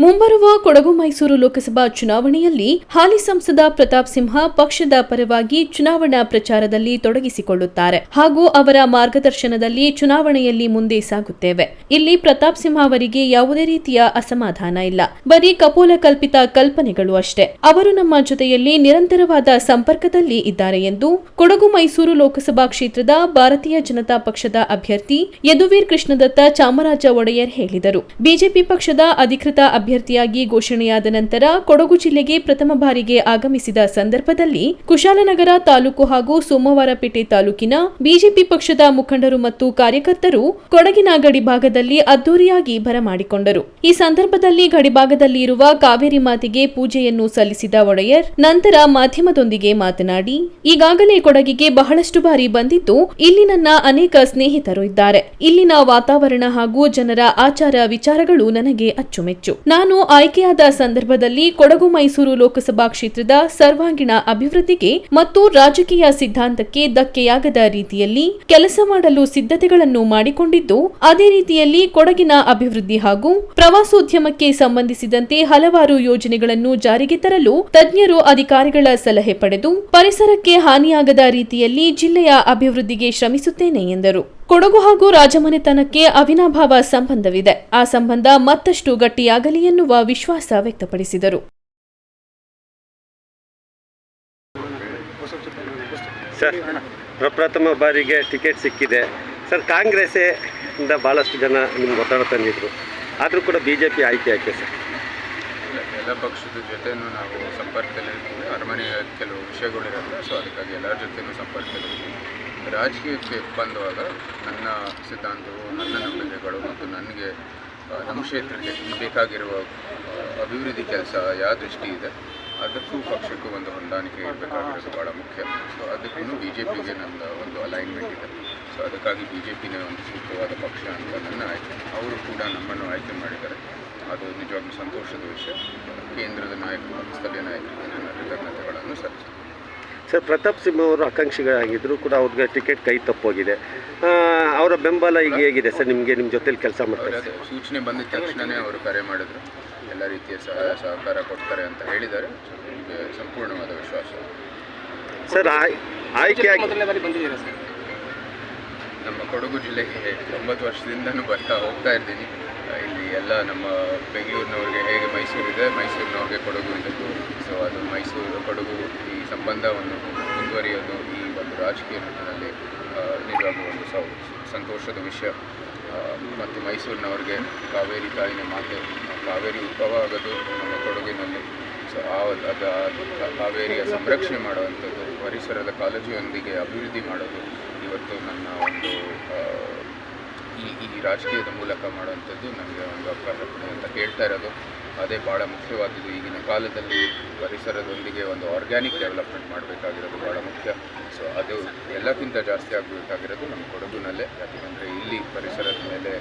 ಮುಂಬರುವ ಕೊಡಗು ಮೈಸೂರು ಲೋಕಸಭಾ ಚುನಾವಣೆಯಲ್ಲಿ ಹಾಲಿ ಸಂಸದ ಪ್ರತಾಪ್ ಸಿಂಹ ಪಕ್ಷದ ಪರವಾಗಿ ಚುನಾವಣಾ ಪ್ರಚಾರದಲ್ಲಿ ತೊಡಗಿಸಿಕೊಳ್ಳುತ್ತಾರೆ. ಹಾಗೂ ಅವರ ಮಾರ್ಗದರ್ಶನದಲ್ಲಿ ಚುನಾವಣೆಯಲ್ಲಿ ಮುಂದೆ ಸಾಗುತ್ತೇವೆ. ಇಲ್ಲಿ ಪ್ರತಾಪ್ ಸಿಂಹ ಅವರಿಗೆ ಯಾವುದೇ ರೀತಿಯ ಅಸಮಾಧಾನ ಇಲ್ಲ. ಬರೀ ಕಪೋಲ ಕಲ್ಪಿತ ಕಲ್ಪನೆಗಳು ಅಷ್ಟೇ. ಅವರು ನಮ್ಮ ಜೊತೆಯಲ್ಲಿ ನಿರಂತರವಾದ ಸಂಪರ್ಕದಲ್ಲಿ ಇದ್ದಾರೆ ಎಂದು ಕೊಡಗು ಮೈಸೂರು ಲೋಕಸಭಾ ಕ್ಷೇತ್ರದ ಭಾರತೀಯ ಜನತಾ ಪಕ್ಷದ ಅಭ್ಯರ್ಥಿ ಯದುವೀರ್ ಕೃಷ್ಣದತ್ತ ಚಾಮರಾಜ ಒಡೆಯರ್ ಹೇಳಿದರು. ಬಿಜೆಪಿ ಪಕ್ಷದ ಅಧಿಕೃತ ಅಭ್ಯರ್ಥಿಯಾಗಿ ಘೋಷಣೆಯಾದ ನಂತರ ಕೊಡಗು ಜಿಲ್ಲೆಗೆ ಪ್ರಥಮ ಬಾರಿಗೆ ಆಗಮಿಸಿದ ಸಂದರ್ಭದಲ್ಲಿ ಕುಶಾಲನಗರ ತಾಲೂಕು ಹಾಗೂ ಸೋಮವಾರಪೇಟೆ ತಾಲೂಕಿನ ಬಿಜೆಪಿ ಪಕ್ಷದ ಮುಖಂಡರು ಮತ್ತು ಕಾರ್ಯಕರ್ತರು ಕೊಡಗಿನ ಗಡಿಭಾಗದಲ್ಲಿ ಅದ್ದೂರಿಯಾಗಿ ಬರಮಾಡಿಕೊಂಡರು ಈ ಸಂದರ್ಭದಲ್ಲಿ ಗಡಿಭಾಗದಲ್ಲಿ ಇರುವ ಕಾವೇರಿ ಮಾತೆಗೆ ಪೂಜೆಯನ್ನು ಸಲ್ಲಿಸಿದ ಒಡೆಯರ್ ನಂತರ ಮಾಧ್ಯಮದೊಂದಿಗೆ ಮಾತನಾಡಿ, ಈಗಾಗಲೇ ಕೊಡಗಿಗೆ ಬಹಳಷ್ಟು ಬಾರಿ ಬಂದಿದ್ದು ಇಲ್ಲಿ ನನ್ನ ಅನೇಕ ಸ್ನೇಹಿತರು ಇದ್ದಾರೆ. ಇಲ್ಲಿನ ವಾತಾವರಣ ಹಾಗೂ ಜನರ ಆಚಾರ ವಿಚಾರಗಳು ನನಗೆ ಅಚ್ಚುಮೆಚ್ಚು. ನಾನು ಆಯ್ಕೆಯಾದ ಸಂದರ್ಭದಲ್ಲಿ ಕೊಡಗು ಮೈಸೂರು ಲೋಕಸಭಾ ಕ್ಷೇತ್ರದ ಸರ್ವಾಂಗೀಣ ಅಭಿವೃದ್ಧಿಗೆ ಮತ್ತು ರಾಜಕೀಯ ಸಿದ್ಧಾಂತಕ್ಕೆ ಧಕ್ಕೆಯಾಗದ ರೀತಿಯಲ್ಲಿ ಕೆಲಸ ಮಾಡಲು ಸಿದ್ಧತೆಗಳನ್ನು ಮಾಡಿಕೊಂಡಿದ್ದು, ಅದೇ ರೀತಿಯಲ್ಲಿ ಕೊಡಗಿನ ಅಭಿವೃದ್ಧಿ ಹಾಗೂ ಪ್ರವಾಸೋದ್ಯಮಕ್ಕೆ ಸಂಬಂಧಿಸಿದಂತೆ ಹಲವಾರು ಯೋಜನೆಗಳನ್ನು ಜಾರಿಗೆ ತರಲು ತಜ್ಞರು ಅಧಿಕಾರಿಗಳ ಸಲಹೆ ಪಡೆದು ಪರಿಸರಕ್ಕೆ ಹಾನಿಯಾಗದ ರೀತಿಯಲ್ಲಿ ಜಿಲ್ಲೆಯ ಅಭಿವೃದ್ಧಿಗೆ ಶ್ರಮಿಸುತ್ತೇನೆ ಎಂದರು. ಕೊಡಗು ಹಾಗೂ ರಾಜಮನೆತನಕ್ಕೆ ಅವಿನಾಭಾವ ಸಂಬಂಧವಿದೆ. ಆ ಸಂಬಂಧ ಮತ್ತಷ್ಟು ಗಟ್ಟಿಯಾಗಲಿ ಎನ್ನುವ ವಿಶ್ವಾಸ ವ್ಯಕ್ತಪಡಿಸಿದರು. ಸರ್ ಪ್ರಪ್ರಥಮ ಬಾರಿಗೆ ಟಿಕೆಟ್ ಸಿಕ್ಕಿದೆ. ಸರ್ ಕಾಂಗ್ರೆಸ್ಸೇ ಇಂದ ಭಾಳಷ್ಟು ಜನ ನಿಮ್ಗೆ ಒತ್ತಡ ತಂದಿದ್ರು. ಆದರೂ ಕೂಡ ಬಿ ಜೆ ಪಿ ಆಯ್ಕೆ ಆಯ್ಕೆ ಸರ್? ಇಲ್ಲ, ಎಲ್ಲ ಪಕ್ಷದ ಜೊತೆನೂ ನಾವು ಸಂಪರ್ಕದಲ್ಲಿ ಅರಮನೆಯ ಕೆಲವು ವಿಷಯಗಳಿರುತ್ತೆ ಸೊ ಅದಕ್ಕಾಗಿ ಎಲ್ಲರ ಜೊತೆನೂ ಸಂಪರ್ಕದಲ್ಲಿ ರಾಜಕೀಯಕ್ಕೆ ಬಂದುವಾಗ ನನ್ನ ಸಿದ್ಧಾಂತವು, ನನ್ನ ನಂಬಿಕೆಗಳು ಮತ್ತು ನನಗೆ ನಮ್ಮ ಕ್ಷೇತ್ರಕ್ಕೆ ಬೇಕಾಗಿರುವ ಅಭಿವೃದ್ಧಿ ಕೆಲಸ ಯಾವ ದೃಷ್ಟಿ ಇದೆ, ಅದಕ್ಕೂ ಪಕ್ಷಕ್ಕೂ ಒಂದು ಹೊಂದಾಣಿಕೆ ಇರಬೇಕಾಗಿರೋದು ಭಾಳ ಮುಖ್ಯ. ಸೊ ಅದಕ್ಕೂ ಬಿ ಜೆ ಪಿಗೆ ನನ್ನ ಒಂದು ಅಲೈನ್ಮೆಂಟ್ ಇದೆ. ಸೊ ಅದಕ್ಕಾಗಿ ಬಿ ಜೆ ಪಿನೇ ಒಂದು ಸೂಕ್ತವಾದ ಪಕ್ಷ ಅಂತ ನನ್ನ ಆಯ್ಕೆ. ಅವರು ಕೂಡ ನಮ್ಮನ್ನು ಆಯ್ಕೆ ಮಾಡಿದ್ದಾರೆ. ಅದು ನಿಜವಾಗ್ಲೂ ಸಂತೋಷದ ವಿಷಯ. ಕೇಂದ್ರದ ನಾಯಕರು ಸ್ಥಳೀಯ ನಾಯಕರಿಗೆ ನನ್ನ ಕೃತಜ್ಞತೆಗಳನ್ನು ಸಲ್ಲಿಸ್ತೀನಿ ಸರ್ ಪ್ರತಾಪ್ ಸಿಂಹ ಅವರು ಆಕಾಂಕ್ಷಿಗಳಾಗಿದ್ದರೂ ಕೂಡ ಅವ್ರಿಗೆ ಟಿಕೆಟ್ ಕೈ ತಪ್ಪೋಗಿದೆ. ಅವರ ಬೆಂಬಲ ಈಗ ಹೇಗಿದೆ ಸರ್? ನಿಮಗೆ ನಿಮ್ಮ ಜೊತೆಲಿ ಕೆಲಸ ಮಾಡ್ತಾರೆ ಸೂಚನೆ ಬಂದ ತಕ್ಷಣವೇ ಅವರು ಕರೆ ಮಾಡಿದ್ರು. ಎಲ್ಲ ರೀತಿಯ ಸಹಾಯ ಸಹಕಾರ ಕೊಡ್ತಾರೆ ಅಂತ ಹೇಳಿದ್ದಾರೆ. ಸೊ ನಿಮಗೆ ಸಂಪೂರ್ಣವಾದ ವಿಶ್ವಾಸ. ಸರ್ ಆಯ್ ಆಯ್ಕೆ ನಮ್ಮ ಕೊಡಗು ಜಿಲ್ಲೆಗೆ ಒಂಬತ್ತು ವರ್ಷದಿಂದನೂ ಬರ್ತಾ ಹೋಗ್ತಾ ಇದ್ದೀನಿ. ಇಲ್ಲಿ ಎಲ್ಲ ನಮ್ಮ ಬೆಂಗಳೂರಿನವ್ರಿಗೆ ಹೇಗೆ ಮೈಸೂರು ಇದೆ ಮೈಸೂರಿನವ್ರಿಗೆ ಕೊಡಗು ಇದೆ. ಸೊ ಅದು ಮೈಸೂರು ಕೊಡಗು ಈ ಸಂಬಂಧವನ್ನು ಮುಂದುವರಿಯೋದು ಈ ಒಂದು ರಾಜಕೀಯ ನಿಟ್ಟಿನಲ್ಲಿ ಆ, ಒಂದು ಸಂತೋಷದ ವಿಷಯ. ಮತ್ತು ಮೈಸೂರಿನವ್ರಿಗೆ ಕಾವೇರಿ ತಾಯಿನ ಮಾತೆ ಕಾವೇರಿ ಉದ್ಭವ ಆಗೋದು ನಮ್ಮ ಕೊಡಗಿನಲ್ಲಿ. ಸೊ ಆ ಅದು ಕಾವೇರಿಯ ಸಂರಕ್ಷಣೆ ಮಾಡುವಂಥದ್ದು ಪರಿಸರದ ಕಾಳಜಿಯೊಂದಿಗೆ ಅಭಿವೃದ್ಧಿ ಮಾಡೋದು ಇವತ್ತು ನನ್ನ ಒಂದು ಈ ಈ ರಾಜಕೀಯದ ಮೂಲಕ ಮಾಡುವಂಥದ್ದು ನನಗೆ ಒಂದು ಕೊಡಿ ಅಂತ ಹೇಳ್ತಾ ಇರೋದು. ಅದೇ ಭಾಳ ಮುಖ್ಯವಾದದ್ದು ಈಗಿನ ಕಾಲದಲ್ಲಿ ಪರಿಸರದೊಂದಿಗೆ ಒಂದು ಆರ್ಗ್ಯಾನಿಕ್ ಡೆವಲಪ್ಮೆಂಟ್ ಮಾಡಬೇಕಾಗಿರೋದು ಭಾಳ ಮುಖ್ಯ. ಸೊ ಅದು ಎಲ್ಲಕ್ಕಿಂತ ಜಾಸ್ತಿ ಆಗಬೇಕಾಗಿರೋದು ನಮ್ಮ ಕೊಡಗಿನಲ್ಲೇ. ಯಾಕೆಂದರೆ ಇಲ್ಲಿ ಪರಿಸರದ ಮೇಲೆ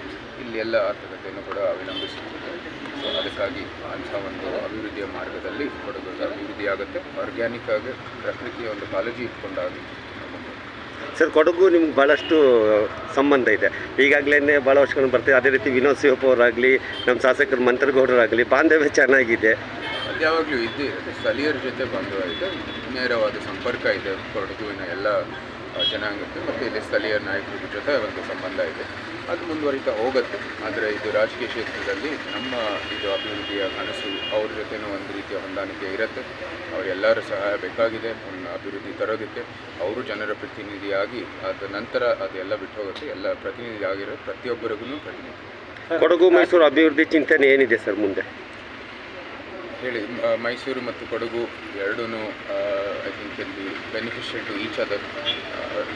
ಇಲ್ಲಿ ಎಲ್ಲ ಆರ್ಥಿಕತೆಯನ್ನು ಕೂಡ ಅವಲಂಬಿಸುತ್ತದೆ ಸೊ ಅದಕ್ಕಾಗಿ ಅಂಥ ಒಂದು ಅಭಿವೃದ್ಧಿಯ ಮಾರ್ಗದಲ್ಲಿ ಕೊಡಗು ಅಭಿವೃದ್ಧಿ ಆಗುತ್ತೆ ಆರ್ಗ್ಯಾನಿಕ್ ಆಗಿ ಪ್ರಕೃತಿಯ ಒಂದು ಕಾಳಜಿ ಇಟ್ಕೊಂಡಾಗಿ ಸರ್, ಕೊಡಗು ನಿಮ್ಗೆ ಭಾಳಷ್ಟು ಸಂಬಂಧ ಇದೆ. ಈಗಾಗಲೇ ಭಾಳ ವರ್ಷಗಳು ಬರ್ತೀವಿ ಅದೇ ರೀತಿ ವಿನೋದ್ ಶಿವಪ್ಪ ಅವರಾಗಲಿ, ನಮ್ಮ ಶಾಸಕರು ಮಂತ್ರಗೌಡರಾಗಲಿ ಬಾಂಧವ್ಯ ಚೆನ್ನಾಗಿದೆ. ಅದು ಯಾವಾಗಲೂ ಇದ್ದು ಇರುತ್ತೆ. ಸ್ಥಳೀಯರ ಜೊತೆ ಬಾಂಧವ್ಯ ಇದೆ. ನೇರವಾದ ಸಂಪರ್ಕ ಇದೆ ಕೊಡಗುವಿನ ಎಲ್ಲ ಜನಾಂಗಕ್ಕೆ ಮತ್ತು ಇಲ್ಲಿ ಸ್ಥಳೀಯ ನಾಯಕರ ಜೊತೆ ಒಂದು ಸಂಬಂಧ ಇದೆ. ಅದು ಮುಂದುವರಿತಾ ಹೋಗುತ್ತೆ. ಆದರೆ ಇದು ರಾಜಕೀಯ ಕ್ಷೇತ್ರದಲ್ಲಿ ನಮ್ಮ ಇದು ಅಭಿವೃದ್ಧಿಯ ಕನಸು ಅವ್ರ ಜೊತೆನೂ ಒಂದು ರೀತಿಯ ಹೊಂದಾಣಿಕೆ ಇರುತ್ತೆ. ಅವರೆಲ್ಲರೂ ಸಹಾಯ ಬೇಕಾಗಿದೆ ಒಂದು ಅಭಿವೃದ್ಧಿ ತರೋದಕ್ಕೆ. ಅವರು ಜನರ ಪ್ರತಿನಿಧಿಯಾಗಿ ಅದ ನಂತರ ಅದೆಲ್ಲ ಬಿಟ್ಟು ಹೋಗುತ್ತೆ ಎಲ್ಲ ಪ್ರತಿನಿಧಿ ಆಗಿರೋ ಪ್ರತಿಯೊಬ್ಬರಿಗೂ ಪ್ರತಿನಿಧಿ. ಕೊಡಗು ಮೈಸೂರು ಅಭಿವೃದ್ಧಿ ಚಿಂತನೆ ಏನಿದೆ ಸರ್ ಮುಂದೆ? ಹೇಳಿ ಮೈಸೂರು ಮತ್ತು ಕೊಡಗು ಎರಡೂ ಐ ಥಿಂಕ್ ಇಲ್ಲಿ ಬೆನಿಫಿಷಿಯಲ್ ಟು ಈಚ್ ಅದರ್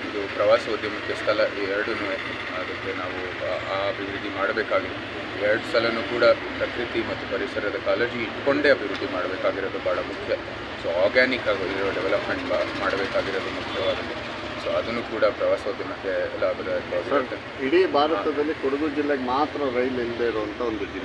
ಇದು ಪ್ರವಾಸೋದ್ಯಮಕ್ಕೆ ಸ್ಥಳ ಎರಡೂ ಅದಕ್ಕೆ ನಾವು ಆ- ಆ ಅಭಿವೃದ್ಧಿ ಮಾಡಬೇಕಾಗಿದೆ. ಎರಡು ಸಲನೂ ಕೂಡ ಪ್ರಕೃತಿ ಮತ್ತು ಪರಿಸರದ ಕಾಳಜಿ ಇಟ್ಕೊಂಡೇ ಅಭಿವೃದ್ಧಿ ಮಾಡಬೇಕಾಗಿರೋದು ಭಾಳ ಮುಖ್ಯ. ಸೊ ಆರ್ಗ್ಯಾನಿಕ್ ಆಗಿರೋ ಡೆವಲಪ್ಮೆಂಟ್ ಮಾಡಬೇಕಾಗಿರೋದು ಮುಖ್ಯವಾದದ್ದು. ಸೊ ಅದನ್ನು ಕೂಡ ಪ್ರವಾಸೋದ್ಯಮಕ್ಕೆ ಲಾಭದಾಯಕವಾಗಿರುತ್ತೆ ಇಡೀ ಭಾರತದಲ್ಲಿ ಕೊಡಗು ಜಿಲ್ಲೆಗೆ ಮಾತ್ರ ರೈಲು ಇಲ್ಲದೆ ಇರುವಂಥ ಒಂದು ಜಿಲ್ಲೆ.